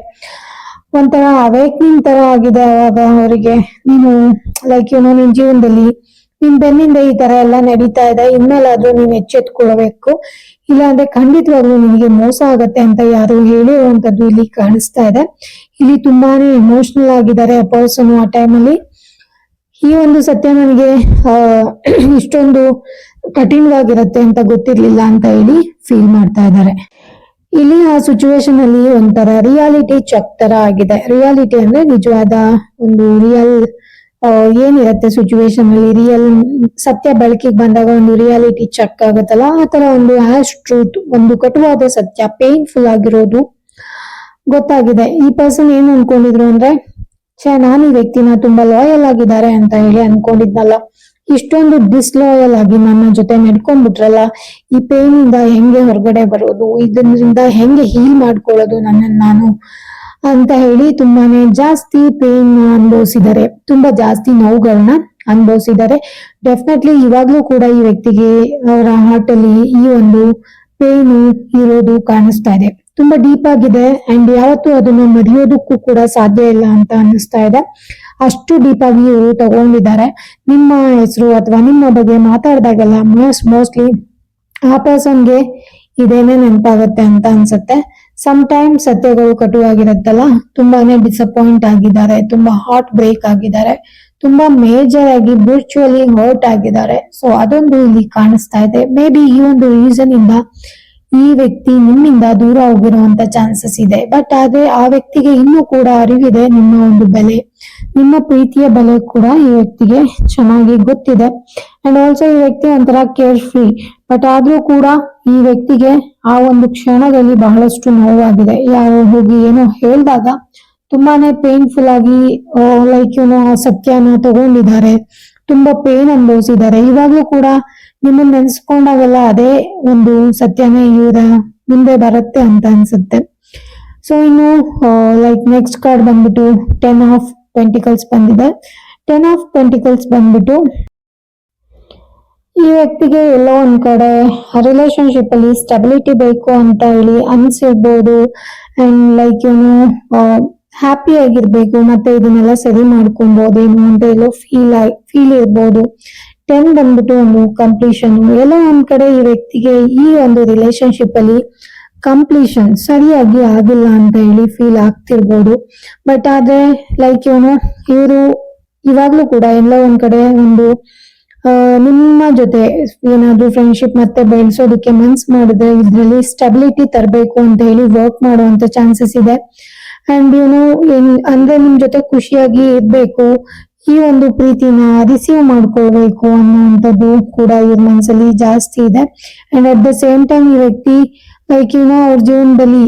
Speaker 1: ಒಂಥರ ಅವೇಕ್ನಿಂಗ್ ತರ ಆಗಿದೆ ಅವಾಗ ಅವರಿಗೆ. ನೀನು ಲೈಕ್ ಏನೋ ನಿನ್ ಜೀವನದಲ್ಲಿ ನಿನ್ ಬೆನ್ನಿಂದ ಈ ತರ ಎಲ್ಲ ನಡೀತಾ ಇದೆ. ಇನ್ಮೇಲಾದ್ರೂ ನೀನ್ ಎಚ್ಚೆತ್ಕೊಳ್ಬೇಕು. ಇಲ್ಲ ಅಂದ್ರೆ ಖಂಡಿತವಾಗ್ಲೂ ನಿಮಗೆ ಮೋಸ ಆಗತ್ತೆ ಅಂತ ಯಾರು ಹೇಳಿರುವಂತದ್ದು ಇಲ್ಲಿ ಕಾಣಿಸ್ತಾ ಇದೆ. ಇಲ್ಲಿ ತುಂಬಾನೇ ಎಮೋಷನಲ್ ಆಗಿದ್ದಾರೆ ಪರ್ಸನ್ ಆ ಟೈಮಲ್ಲಿ ಈ ಒಂದು ಸತ್ಯ ನನಗೆ ಇಷ್ಟೊಂದು ಕಠಿಣವಾಗಿರುತ್ತೆ ಅಂತ ಗೊತ್ತಿರ್ಲಿಲ್ಲ ಅಂತ ಹೇಳಿ ಫೀಲ್ ಮಾಡ್ತಾ ಇದ್ದಾರೆ. ಇಲ್ಲಿ ಆ ಸಿಚುವೇಶನ್ ಅಲ್ಲಿ ಒಂಥರ ರಿಯಾಲಿಟಿ ಚೆಕ್ ತರ ಆಗಿದೆ. ರಿಯಾಲಿಟಿ ಅಂದ್ರೆ ನಿಜವಾದ ಒಂದು ರಿಯಲ್ ಏನಿರತ್ತೆ ಸಿಚುವೇಶನ್ ಅಲ್ಲಿ? ರಿಯಲ್ ಸತ್ಯ ಬಳಕೆಗೆ ಬಂದಾಗ ಒಂದು ರಿಯಾಲಿಟಿ ಚೆಕ್ ಆಗುತ್ತಲ್ಲ? ಆ ತರ ಒಂದು ಹ್ಯಾಶ್ ಟ್ರೂತ್ ಒಂದು ಕಟುವಾದ ಸತ್ಯ ಪೇನ್ಫುಲ್ ಆಗಿರೋದು ಗೊತ್ತಾಗಿದೆ. ಈ ಪರ್ಸನ್ ಏನ್ ಅನ್ಕೊಂಡಿದ್ರು ಅಂದ್ರೆ, ಛೇ, ನಾನು ಈ ವ್ಯಕ್ತಿನ ತುಂಬಾ ಲಾಯಲ್ ಆಗಿದ್ದಾರೆ ಅಂತ ಹೇಳಿ ಅನ್ಕೊಂಡಿದ್ನಲ್ಲ. ಇಷ್ಟೊಂದು ಡಿಸ್ಲಾಯಲ್ ಆಗಿ ನನ್ನ ಜೊತೆ ನಡ್ಕೊಂಡ್ಬಿಟ್ರಲ್ಲ, ಈ ಪೇನ್ ಇಂದ ಹೆಂಗೆ ಹೊರಗಡೆ ಬರೋದು? ಇದರಿಂದ ಹೆಂಗೆ ಹೀಲ್ ಮಾಡ್ಕೊಳ್ಳೋದು ನನ್ನನ್ನು ನಾನು? ಅಂತ ಹೇಳಿ ತುಂಬಾನೇ ಜಾಸ್ತಿ ಪೇನ್ ಅನುಭವಿಸಿದ್ದಾರೆ. ತುಂಬಾ ಜಾಸ್ತಿ ನೋವುಗಳನ್ನ ಅನುಭವಿಸಿದ್ದಾರೆ. ಡೆಫಿನೆಟ್ಲಿ ಇವಾಗ್ಲೂ ಕೂಡ ಈ ವ್ಯಕ್ತಿಗೆ ಅವರ ಹಾರ್ಟ್ ಈ ಒಂದು ಪೇನು ಇರೋದು ಕಾಣಿಸ್ತಾ ಇದೆ. ತುಂಬಾ ಡೀಪ್ ಆಗಿದೆ ಅಂಡ್ ಯಾವತ್ತು ಅದನ್ನ ಮರೆಯೋದಕ್ಕೂ ಕೂಡ ಸಾಧ್ಯ ಇಲ್ಲ ಅಂತ ಅನ್ನಿಸ್ತಾ ಇದೆ. ಅಷ್ಟು ಡೀಪ್ ಆಗಿ ಇವರು ತಗೊಂಡಿದ್ದಾರೆ. ನಿಮ್ಮ ಹೆಸರು ಅಥವಾ ನಿಮ್ಮ ಬಗ್ಗೆ ಮಾತಾಡಿದಾಗೆಲ್ಲ ಮೋಸ್ಟ್ ಮೋಸ್ಟ್ಲಿ ಆ ಪರ್ಸನ್ಗೆ ಇದೇನೇ ನೆನಪಾಗತ್ತೆ ಅಂತ ಅನ್ಸುತ್ತೆ. ಸಮ್ ಟೈಮ್ ಸತ್ಯಗಳು ಕಟುವಾಗಿರುತ್ತಲ್ಲ, ತುಂಬಾನೇ ಡಿಸಪಾಯಿಂಟ್ ಆಗಿದ್ದಾರೆ, ತುಂಬಾ ಹಾರ್ಟ್ ಬ್ರೇಕ್ ಆಗಿದ್ದಾರೆ, ತುಂಬಾ ಮೇಜರ್ ಆಗಿ ಬ್ಯೂಚುವಲಿ ಹರ್ಟ್ ಆಗಿದ್ದಾರೆ. ಸೊ ಅದೊಂದು ಇಲ್ಲಿ ಕಾಣಿಸ್ತಾ ಇದೆ. ಮೇ ಬಿ ಈ ಒಂದು ರೀಸನ್ ಇಂದ ಈ ವ್ಯಕ್ತಿ ನಿಮ್ಮಿಂದ ದೂರ ಹೋಗಿರುವಂತ ಚಾನ್ಸಸ್ ಇದೆ. ಬಟ್ ಆದ್ರೆ ಆ ವ್ಯಕ್ತಿಗೆ ಇನ್ನೂ ಕೂಡ ಅರಿವಿದೆ ನಿಮ್ಮ ಒಂದು ಬೆಲೆ. ನಿಮ್ಮ ಪ್ರೀತಿಯ ಬೆಲೆ ಕೂಡ ಈ ವ್ಯಕ್ತಿಗೆ ಚೆನ್ನಾಗಿ ಗೊತ್ತಿದೆ. ಅಂಡ್ ಆಲ್ಸೋ ಈ ವ್ಯಕ್ತಿ ಒಂಥರ ಕೇರ್ ಫ್ರೀ ಬಟ್ ಆದ್ರೂ ಕೂಡ ಈ ವ್ಯಕ್ತಿಗೆ ಆ ಒಂದು ಕ್ಷಣದಲ್ಲಿ ಬಹಳಷ್ಟು ನೋವಾಗಿದೆ. ಯಾರು ಹೋಗಿ ಏನೋ ಹೇಳಿದಾಗ ತುಂಬಾನೇ ಪೇನ್ಫುಲ್ ಆಗಿ ಲೈಕ್ ಏನೋ ಸತ್ಯನ ತಗೊಂಡಿದ್ದಾರೆ. ತುಂಬಾ ಪೇನ್ ಅನುಭವಿಸಿದ್ದಾರೆ. ಇವಾಗಲೂ ಕೂಡ ನಿಮ್ಮನ್ನ ನೆನ್ಸ್ಕೊಂಡಾಗೆಲ್ಲ ಅದೇ ಒಂದು ಸತ್ಯನೇ ಇವರ ಮುಂದೆ ಬರುತ್ತೆ ಅಂತ ಅನ್ಸುತ್ತೆ. ಸೊ ಇನ್ನು ಲೈಕ್ ನೆಕ್ಸ್ಟ್ ಕಾರ್ಡ್ ಬಂದ್ಬಿಟ್ಟು ಟೆನ್ ಆಫ್ ಪೆಂಟಿಕಲ್ಸ್ ಬಂದಿದೆ. ಟೆನ್ ಆಫ್ ಪೆಂಟಿಕಲ್ಸ್ ಬಂದ್ಬಿಟ್ಟು ಈ ವ್ಯಕ್ತಿಗೆ ಎಲ್ಲೋ ಒಂದ್ ಕಡೆ ರಿಲೇಶನ್ಶಿಪ್ ಅಲ್ಲಿ ಸ್ಟೆಬಿಲಿಟಿ ಬೇಕು ಅಂತ ಹೇಳಿ ಅನ್ಸಿರ್ಬೋದು. ಅಂಡ್ ಲೈಕ್ ಏನು ಹ್ಯಾಪಿ ಆಗಿರ್ಬೇಕು, ಮತ್ತೆ ಇದನ್ನೆಲ್ಲ ಸರಿ ಮಾಡ್ಕೊಬೋದೇನು ಅಂತ ಎಲ್ಲೋ ಫೀಲ್ ಆಗಿ ಫೀಲ್ ಇರ್ಬೋದು. ಟೆನ್ ಬಂದ್ಬಿಟ್ಟು ಒಂದು ಕಂಪ್ಲೀಷನ್ ಎಲ್ಲ ಒಂದ್ ಕಡೆ ಈ ವ್ಯಕ್ತಿಗೆ ಈ ಒಂದು ರಿಲೇಶನ್ಶಿಪ್ ಅಲ್ಲಿ ಕಂಪ್ಲೀಷನ್ ಸರಿಯಾಗಿ ಆಗಿಲ್ಲ ಅಂತ ಹೇಳಿ ಫೀಲ್ ಆಗ್ತಿರ್ಬೋದು. ಬಟ್ ಆದ್ರೆ ಲೈಕ್ ಇವನು, ಇವರು ಇವಾಗ್ಲೂ ಕೂಡ ಎಲ್ಲ ಒಂದ್ ಕಡೆ ಒಂದು ನಿಮ್ಮ ಜೊತೆ ಏನಾದ್ರು ಫ್ರೆಂಡ್ಶಿಪ್ ಮತ್ತೆ ಬೆಳೆಸೋದಕ್ಕೆ ಮನ್ಸ್ ಮಾಡಿದ್ರೆ ಇದ್ರಲ್ಲಿ ಸ್ಟೆಬಿಲಿಟಿ ತರಬೇಕು ಅಂತ ಹೇಳಿ ವರ್ಕ್ ಮಾಡುವಂತ ಚಾನ್ಸಸ್ ಇದೆ. ಅಂಡ್ ಏನ್ ಅಂದ್ರೆ ನಿಮ್ ಜೊತೆ ಖುಷಿಯಾಗಿ ಇರ್ಬೇಕು, ಈ ಒಂದು ಪ್ರೀತಿನ ರಿಸೀವ್ ಮಾಡ್ಕೊಳ್ಬೇಕು ಅನ್ನೋಂಥದ್ದು ಕೂಡ ಇವ್ರ ಮನ್ಸಲ್ಲಿ ಜಾಸ್ತಿ ಇದೆ. And at the same time ಈ ವ್ಯಕ್ತಿ ಲೈಕ್ ಏನೋ ಅವ್ರ ಜೀವನದಲ್ಲಿ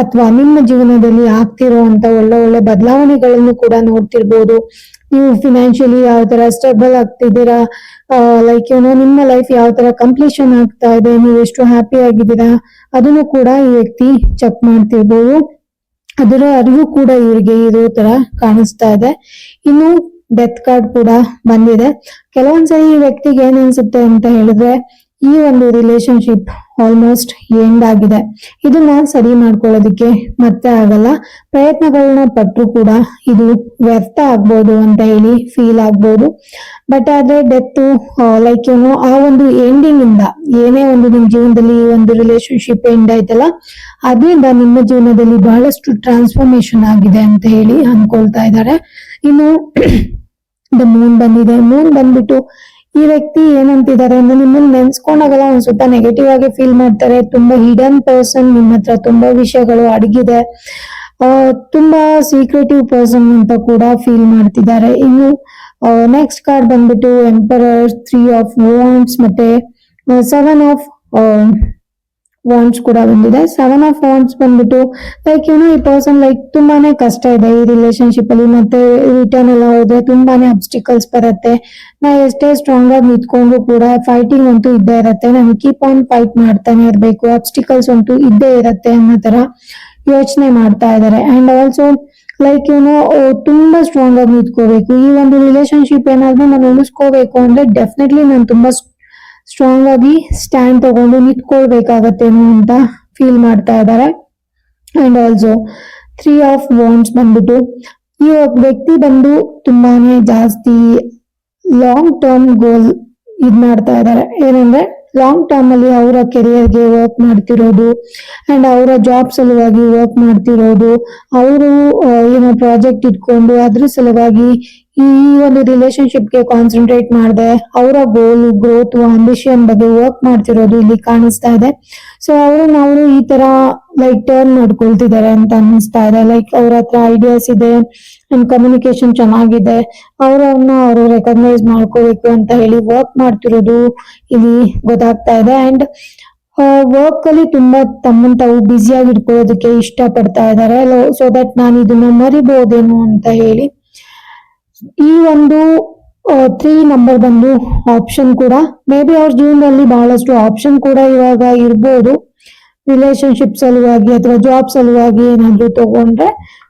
Speaker 1: ಅಥವಾ ನಿಮ್ಮ ಜೀವನದಲ್ಲಿ ಆಗ್ತಿರುವಂತ ಒಳ್ಳೆ ಒಳ್ಳೆ ಬದಲಾವಣೆಗಳನ್ನು ಕೂಡ ನೋಡ್ತಿರ್ಬೋದು. ನೀವು ಫಿನಾನ್ಷಿಯಲಿ ಯಾವ ತರ ಸ್ಟೇಬಲ್ ಆಗ್ತಿದ್ದೀರಾ ಲೈಕ್ ಏನೋ ನಿಮ್ಮ ಲೈಫ್ ಯಾವ ತರ ಕಂಪ್ಲೀಷನ್ ಆಗ್ತಾ ಇದೆ, ನೀವು ಎಷ್ಟು ಹ್ಯಾಪಿ ಆಗಿದ್ದೀರಾ, ಅದನ್ನು ಕೂಡ ಈ ವ್ಯಕ್ತಿ ಚೆಕ್ ಮಾಡ್ತಿರ್ಬೋದು. ಅದರ ಅರಿವು ಕೂಡ ಇವರಿಗೆ ಇರೋ ತರ ಕಾಣಿಸ್ತಾ ಇದೆ. ಇನ್ನು ಡೆತ್ ಕಾರ್ಡ್ ಕೂಡ ಬಂದಿದೆ. ಕೆಲವೊಂದ್ಸರಿ ಈ ವ್ಯಕ್ತಿಗೆ ಏನ್ ಅನ್ಸುತ್ತೆ ಅಂತ ಹೇಳಿದ್ರೆ ಈ ಒಂದು ರಿಲೇಶನ್ಶಿಪ್ ಆಲ್ಮೋಸ್ಟ್ ಎಂಡ್ ಆಗಿದೆ. ಇದನ್ನ ಸರಿ ಮಾಡ್ಕೊಳ್ಳೋದಕ್ಕೆ ಮತ್ತೆ ಆಗಲ್ಲ. ಪ್ರಯತ್ನಗಳನ್ನ ಪಟ್ಟರು ಕೂಡ ಇದು ವ್ಯರ್ಥ ಆಗ್ಬೋದು ಅಂತ ಹೇಳಿ ಫೀಲ್ ಆಗ್ಬೋದು. ಬಟ್ ಆದ್ರೆ ಡೆತ್ ಲೈಕ್ ಏನು ಆ ಒಂದು ಎಂಡಿಂಗ್ ಇಂದ ಏನೇ ಒಂದು ನಿಮ್ ಜೀವನದಲ್ಲಿ ಈ ಒಂದು ರಿಲೇಶನ್ಶಿಪ್ ಎಂಡ್ ಆಯ್ತಲ್ಲ, ಅದರಿಂದ ನಿಮ್ಮ ಜೀವನದಲ್ಲಿ ಬಹಳಷ್ಟು ಟ್ರಾನ್ಸ್ಫಾರ್ಮೇಶನ್ ಆಗಿದೆ ಅಂತ ಹೇಳಿ ಅನ್ಕೊಳ್ತಾ ಇದ್ದಾರೆ. ಇನ್ನು <coughs> ದ ಮೂನ್ ಬಂದಿದೆ. ಮೂನ್ ಬಂದ್ಬಿಟ್ಟು ಈ ವ್ಯಕ್ತಿ ಏನಂತಿದ್ದಾರೆ ಅಂದ್ರೆ ನಿಮ್ಮನ್ನ ನೆನ್ಸ್ಕೊಂಡಾಗಲ್ಲ ಒಂದ್ ಸ್ವಲ್ಪ ನೆಗೆಟಿವ್ ಆಗಿ ಫೀಲ್ ಮಾಡ್ತಾರೆ. ತುಂಬಾ ಹಿಡನ್ ಪರ್ಸನ್ ನಿಮ್ಮ ಹತ್ರ ತುಂಬಾ ವಿಷಯಗಳು ಅಡಗಿದೆ. ತುಂಬಾ ಸೀಕ್ರೆಟಿವ್ ಪರ್ಸನ್ ಅಂತ ಕೂಡ ಫೀಲ್ ಮಾಡ್ತಿದ್ದಾರೆ. ಇನ್ನು ನೆಕ್ಸ್ಟ್ ಕಾರ್ಡ್ ಬಂದ್ಬಿಟ್ಟು ಎಂಪರರ್ ತ್ರೀ ಆಫ್ ವಾಂಡ್ಸ್ ಮತ್ತೆ ಸೆವೆನ್ ಆಫ್ ವಾಂಡ್ಸ್ ಕೂಡ ಬಂದಿದೆ. ಸೆವೆನ್ ಆಫ್ ವಾಂಡ್ಸ್ ಬಂದ್ಬಿಟ್ಟು ಲೈಕ್ ಏನೋ ಈ ಪರ್ಸನ್ ಲೈಕ್ ತುಂಬಾನೇ ಕಷ್ಟ ಇದೆ ಈ ರಿಲೇಶನ್ಶಿಪ್ ಅಲ್ಲಿ. ಮತ್ತೆ ರಿಟರ್ನ್ ಎಲ್ಲ ಹೋದ್ರೆ ತುಂಬಾನೇ ಅಬ್ಸ್ಟಿಕಲ್ಸ್ ಬರುತ್ತೆ. ನಾ ಎಷ್ಟೇ ಸ್ಟ್ರಾಂಗ್ ಆಗಿ ನಿಂತ್ಕೊಂಡ್ರು ಕೂಡ ಫೈಟಿಂಗ್ ಅಂತೂ ಇದ್ದೇ ಇರತ್ತೆ. ನಾನು ಕೀಪ್ ಆನ್ ಫೈಟ್ ಮಾಡ್ತಾನೆ ಇರ್ಬೇಕು. ಅಬ್ಸ್ಟಿಕಲ್ಸ್ ಅಂತೂ ಇದ್ದೇ ಇರತ್ತೆ ಅನ್ನೋ ತರ ಯೋಚನೆ ಮಾಡ್ತಾ ಇದ್ದಾರೆ ಅಂಡ್ ಆಲ್ಸೋ ಲೈಕ್ ಏನೋ ತುಂಬಾ ಸ್ಟ್ರಾಂಗ್ ಆಗಿ ನಿಂತ್ಕೋಬೇಕು. ಈ ಒಂದು ರಿಲೇಶನ್ಶಿಪ್ ಏನಾದ್ರೂ ನಾನು ಉಳಿಸ್ಕೋಬೇಕು ಅಂದ್ರೆ ಡೆಫಿನೆಟ್ಲಿ ನಾನು ತುಂಬಾ ಸ್ಟ್ರಾಂಗ್ ಆಗಿ ಸ್ಟ್ಯಾಂಡ್ ತಗೊಂಡು ನಿಂತ್ಕೊಳ್ಬೇಕಾಗತ್ತೇನೋ ಅಂತ ಫೀಲ್ ಮಾಡ್ತಾ ಇದ್ದಾರೆ and also three of wands ಬಂದ್ಬಿಟ್ಟು, ಈ ವ್ಯಕ್ತಿ ಬಂದು ತುಂಬಾನೇ ಜಾಸ್ತಿ ಲಾಂಗ್ ಟರ್ಮ್ ಗೋಲ್ ಇದ್ ಮಾಡ್ತಾ ಇದ್ದಾರೆ ಏನಂದ್ರೆ ಲಾಂಗ್ ಟರ್ಮ್ ಅಲ್ಲಿ ಅವರ ಕೆರಿಯರ್ಗೆ ವರ್ಕ್ ಮಾಡ್ತಿರೋದು ಅಂಡ್ ಅವರ ಜಾಬ್ ಸಲುವಾಗಿ ವರ್ಕ್ ಮಾಡ್ತಿರೋದು, ಅವರು ಏನೋ ಪ್ರಾಜೆಕ್ಟ್ ಇಟ್ಕೊಂಡು ಅದ್ರ ಸಲುವಾಗಿ ಈ ಒಂದು ರಿಲೇಶನ್ಶಿಪ್ಗೆ ಕಾನ್ಸಂಟ್ರೇಟ್ ಮಾಡಿದೆ, ಅವರ ಗೋಲ್ ಗ್ರೋತ್ ಅಂಬಿಷನ್ ಬಗ್ಗೆ ವರ್ಕ್ ಮಾಡ್ತಿರೋದು ಇಲ್ಲಿ ಕಾಣಿಸ್ತಾ ಇದೆ. ಸೊ ಅವರು ನಾವು ಈ ತರ ಲೈಕ್ ಟರ್ನ್ ಮಾಡ್ಕೊಳ್ತಿದ್ದಾರೆ ಅಂತ ಅನ್ನಿಸ್ತಾ ಇದೆ. ಲೈಕ್ ಅವ್ರ ಹತ್ರ ಐಡಿಯಾಸ್ ಇದೆ ಅಂಡ್ ಕಮ್ಯುನಿಕೇಶನ್ ಚೆನ್ನಾಗಿದೆ ಅವ್ರನ್ನ ಅವರು ರೆಕಗ್ನೈಸ್ ಮಾಡ್ಕೋಬೇಕು ಅಂತ ಹೇಳಿ ವರ್ಕ್ ಮಾಡ್ತಿರೋದು ಇಲ್ಲಿ ಗೊತ್ತಾಗ್ತಾ ಇದೆ. ಅಂಡ್ ವರ್ಕ್ ಅಲ್ಲಿ ತುಂಬಾ ತಮ್ಮನ್ ತಾವು ಬ್ಯುಸಿಯಾಗಿ ಇಟ್ಕೊಳ್ಳೋದಕ್ಕೆ ಇಷ್ಟ ಪಡ್ತಾ ಇದ್ದಾರೆ ಸೊ ದಟ್ ನಾನು ಇದನ್ನ ಮರಿಬಹುದೇನೋ ಅಂತ ಹೇಳಿ ಈ ಒಂದು ತ್ರೀ ನಂಬರ್ ಬಂದು ಆಪ್ಷನ್ ಕೂಡ ಮೇ ಬಿ ಅವ್ರ ಜೀವನದಲ್ಲಿ ಬಹಳಷ್ಟು ಆಪ್ಷನ್ ಕೂಡ ಇವಾಗ ಇರ್ಬೋದು. ರಿಲೇಶನ್ಶಿಪ್ ಸಲುವಾಗಿ ಅಥವಾ ಜಾಬ್ ಸಲುವಾಗಿ ಏನಾದ್ರು ತಗೊಂಡ್ರೆ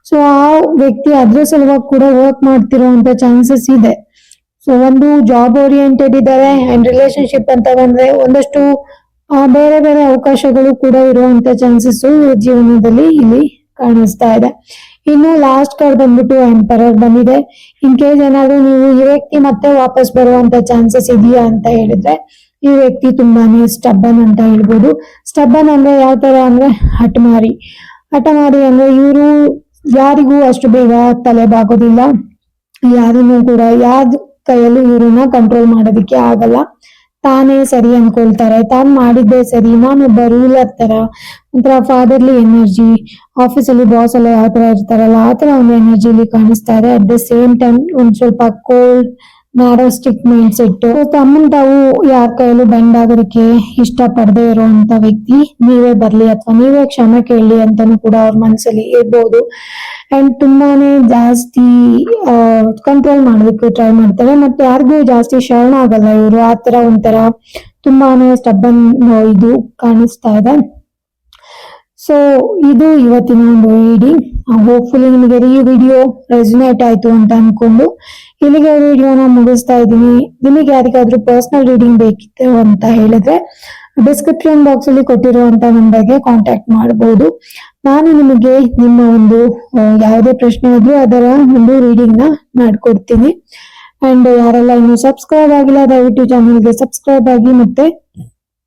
Speaker 1: ಸೊ ಆ ವ್ಯಕ್ತಿ ಅದ್ರ ಸಲುವಾಗಿ ಕೂಡ ವರ್ಕ್ ಮಾಡ್ತಿರೋಂತ ಚಾನ್ಸಸ್ ಇದೆ. ಸೊ ಒಂದು ಜಾಬ್ ಓರಿಯೆಂಟೆಡ್ ಇದ್ದಾರೆ ಅಂಡ್ ರಿಲೇಶನ್ಶಿಪ್ ಅಂತ ಬಂದ್ರೆ ಒಂದಷ್ಟು ಬೇರೆ ಬೇರೆ ಅವಕಾಶಗಳು ಕೂಡ ಇರುವಂತ ಚಾನ್ಸಸ್ ಜೀವನದಲ್ಲಿ ಇಲ್ಲಿ ಕಾಣಿಸ್ತಾ ಇದೆ. ಇನ್ನು ಲಾಸ್ಟ್ ಕಾರ್ಡ್ ಬಂದ್ಬಿಟ್ಟು ಎಂಪರರ್ ಬಂದಿದೆ. ಇನ್ ಕೇಸ್ ಏನಾದ್ರು ನೀವು ಈ ವ್ಯಕ್ತಿ ಮತ್ತೆ ವಾಪಸ್ ಬರುವಂತ ಚಾನ್ಸಸ್ ಇದೆಯಾ ಅಂತ ಹೇಳಿದ್ರೆ, ಈ ವ್ಯಕ್ತಿ ತುಂಬಾನೇ ಸ್ಟಬ್ಬನ್ ಅಂತ ಹೇಳ್ಬೋದು. ಸ್ಟಬ್ಬನ್ ಅಂದ್ರೆ ಯಾವ ತರ ಅಂದ್ರೆ ಹಠಮಾರಿ. ಹಠಮಾರಿ ಅಂದ್ರೆ ಇವರು ಯಾರಿಗೂ ಅಷ್ಟು ಬೇಗ ತಲೆ ಬಾಗೋದಿಲ್ಲ ಯಾರನ್ನು ಕೂಡ ಯಾರ ಕೈಯಲ್ಲೂ ಇವ್ರನ್ನ ಕಂಟ್ರೋಲ್ ಮಾಡೋದಿಕ್ಕೆ ಆಗಲ್ಲ. ತಾನೇ ಸರಿ ಅನ್ಕೊಳ್ತಾರೆ. ತಾನು ಮಾಡಿದ್ದೇ ಸರಿ. ನಾನೊಬ್ಬ ರೂಲರ್ ತರ. ಒಂಥರ ಫಾದರ್ಲಿ ಎನರ್ಜಿ ಆಫೀಸಲ್ಲಿ ಬಾಸ್ ಎಲ್ಲ ಯಾವ ತರ ಇರ್ತಾರಲ್ಲ, ಆ ತರ ಒಂದು ಎನರ್ಜಿ ಇಲ್ಲಿ ಕಾಣಿಸ್ತಾ ಇದೆ. ಅಟ್ ದ ಸೇಮ್ ಟೈಮ್ ಒಂದ್ ಸ್ವಲ್ಪ ಕೋಲ್ಡ್ ನ್ಯಾರೋಸ್ಟಿಕ್ ಮೈಂಡ್ ಸೆಟ್ ತಮ್ಮನ್ ತಾವು ಯಾರ ಕೈಯಲ್ಲೂ ಬೆಂಡ್ ಆಗೋದಕ್ಕೆ ಇಷ್ಟ ಪಡದೆ ಇರುವಂತ ವ್ಯಕ್ತಿ ನೀವೇ ಬರ್ಲಿ ಅಥವಾ ನೀವೇ ಕ್ಷಮ ಕೇಳಲಿ ಅಂತಾನು ಕೂಡ ಅವ್ರ ಮನಸ್ಸಲ್ಲಿ ಇರ್ಬೋದು. ಅಂಡ್ ತುಂಬಾನೇ ಜಾಸ್ತಿ ಕಂಟ್ರೋಲ್ ಮಾಡೋದಕ್ಕೆ ಟ್ರೈ ಮಾಡ್ತಾರೆ. ಮತ್ತೆ ಯಾರಿಗೂ ಜಾಸ್ತಿ ಶರಣ ಆಗಲ್ಲ ಇವರು. ಆತರ ಒಂಥರ ತುಂಬಾನೇ ಸ್ಟಬ್ಬನ್ ಇದು ಕಾಣಿಸ್ತಾ ಇದೆ. ಸೊ ಇದು ಇವತ್ತಿನ ಒಂದು ರೀಡಿಂಗ್ ಹೋಪ್ಫುಲಿ ನಿಮಗೆ ಈ ವಿಡಿಯೋ ರೆಸಿನೇಟ್ ಆಯ್ತು ಅಂತ ಅನ್ಕೊಂಡು ಇಲ್ಲಿಗೆ ವಿಡಿಯೋನ ಮುಗಿಸ್ತಾ ಇದ್ದೀನಿ. ನಿಮಗೆ ಯಾರಿಗಾದ್ರೂ ಪರ್ಸನಲ್ ರೀಡಿಂಗ್ ಬೇಕಿತ್ತು ಅಂತ ಹೇಳಿದ್ರೆ ಡಿಸ್ಕ್ರಿಪ್ಷನ್ ಬಾಕ್ಸ್ ಅಲ್ಲಿ ಕೊಟ್ಟಿರುವಂತ ನಂಬರ್ಗೆ ಕಾಂಟ್ಯಾಕ್ಟ್ ಮಾಡಬಹುದು ನಾನು ನಿಮಗೆ ನಿಮ್ಮ ಒಂದು ಯಾವುದೇ ಪ್ರಶ್ನೆ ಇದ್ರೂ ಅದರ ಒಂದು ರೀಡಿಂಗ್ನ ಮಾಡ್ಕೊಡ್ತೀನಿ. ಅಂಡ್ ಯಾರೆಲ್ಲ ಇನ್ನು ಸಬ್ಸ್ಕ್ರೈಬ್ ಆಗಿಲ್ಲ, ದಯವಿಟ್ಟು ಚಾನಲ್ಗೆ ಸಬ್ಸ್ಕ್ರೈಬ್ ಆಗಿ ಮತ್ತೆ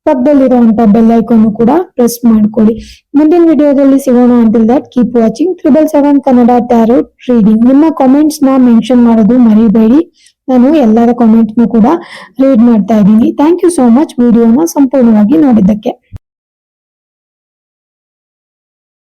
Speaker 1: ಪಕ್ಕದಲ್ಲಿರುವಂತ ಬೆಲ್ ಐಕಾನ್ ಕೂಡ ಪ್ರೆಸ್ ಮಾಡ್ಕೊಳ್ಳಿ. ಮುಂದಿನ ವಿಡಿಯೋದಲ್ಲಿ ಸಿಗೋಣ until that keep watching triple seven Kannada tarot reading ನಿಮ್ಮ ಕಾಮೆಂಟ್ಸ್ನ ಮೆನ್ಷನ್ ಮಾಡೋದು ಮರಿಬೇಡಿ. ನಾನು ಎಲ್ಲರ ಕಾಮೆಂಟ್ಸ್ ಕೂಡ ರೀಡ್ ಮಾಡ್ತಾ ಇದ್ದೀನಿ. ಥ್ಯಾಂಕ್ ಯು ಸೋ ಮಚ್ ವಿಡಿಯೋನ ಸಂಪೂರ್ಣವಾಗಿ ನೋಡಿದ್ದಕ್ಕೆ.